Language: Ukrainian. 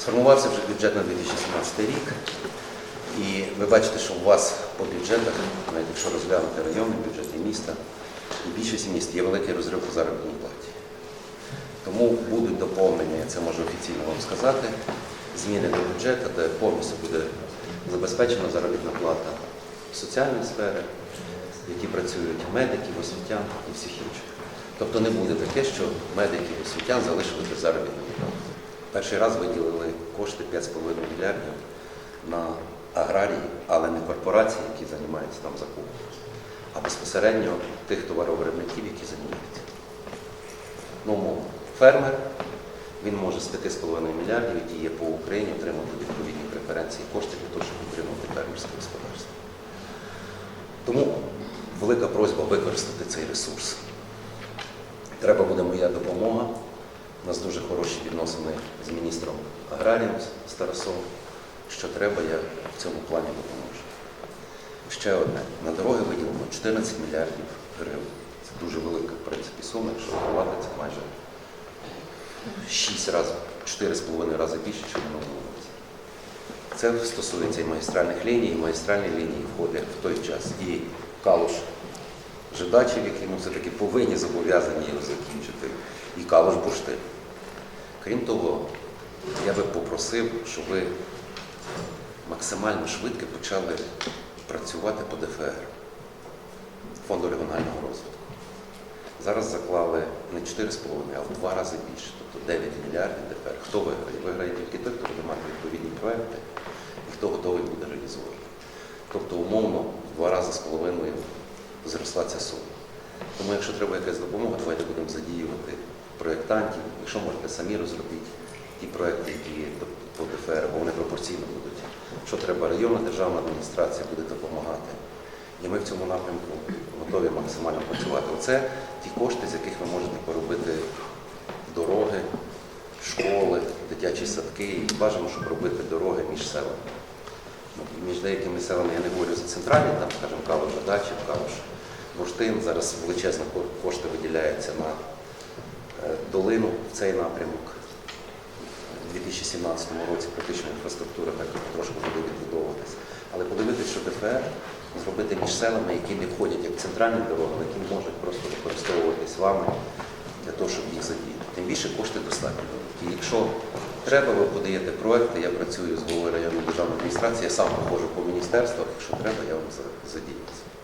Сформувався вже бюджет на 2017 рік, і ви бачите, що у вас по бюджетах, навіть якщо розглянути районний бюджет і міста, і більшості міст є великий розрив по заробітній платі. Тому будуть доповнення, я це можу офіційно вам сказати, зміни до бюджету, де повністю буде забезпечена заробітна плата соціальної сфери, які працюють медиків, освітян і всіх інших. Тобто не буде таке, що медиків, освітян залишили без заробітної плати. Перший раз виділили кошти 5,5 мільярдів на аграрії, але не корпорації, які займаються там закупом, а безпосередньо тих товаровиробників, які займаються. Ну, умовно, фермер, він може з 5,5 мільярдів, які є по Україні, отримати відповідні преференції кошти для того, щоб утримувати фермерське господарство. Тому велика просьба використати цей ресурс. Треба буде моя допомога. Хороші відносини з міністром аграрієм з. Що треба, я в цьому плані допоможу. Ще одне. На дороги виділено 14 мільярдів гривень. Це дуже велика, в принципі, сума, якщо рахувати, це майже 6 разів, 4,5 рази більше, ніж в минулому році. Це стосується і магістральних ліній, і магістральні лінії входять в той час. І Калуш Жидачів, які ми все-таки повинні зобов'язані його закінчити, і Калуш Бурштин. Крім того, я би попросив, щоб ви максимально швидко почали працювати по ДФР Фонду регіонального розвитку. Зараз заклали не 4,5, а в два рази більше, тобто 9 мільярдів ДФР. Хто виграє? Виграє тільки той, хто буде мати відповідні проекти і хто готовий буде реалізувати. Тобто, умовно, в два рази з половиною зросла ця сума. Тому, якщо треба якась допомога, давайте будемо задіювати проєктантів. Якщо можете самі розробіть ті проекти, які є по- ДФР, бо вони пропорційно будуть. Що треба, районна державна адміністрація буде допомагати. І ми в цьому напрямку готові максимально працювати. Оце ті кошти, з яких ви можете поробити дороги, школи, дитячі садки. І бажано, щоб робити дороги між селами. Ну, Між деякими селами я не говорю за центральні, там, скажімо, Калуш, Дачів, Калуш, Бурштин. Зараз величезні кошти виділяються на е, долину в цей напрямок. У 2017 році критична інфраструктура так трошки буде відбудовуватися. Але подивитися, що ДФР зробити між селами, які не входять як центральні дороги, але які можуть просто використовуватись вами для того, щоб їх задіяти. Тим більше кошти достатньо. І якщо треба, ви подаєте проекти, я працюю з головою районної державної адміністрації, я сам проходжу по міністерствах, якщо треба, я вам за- задію це.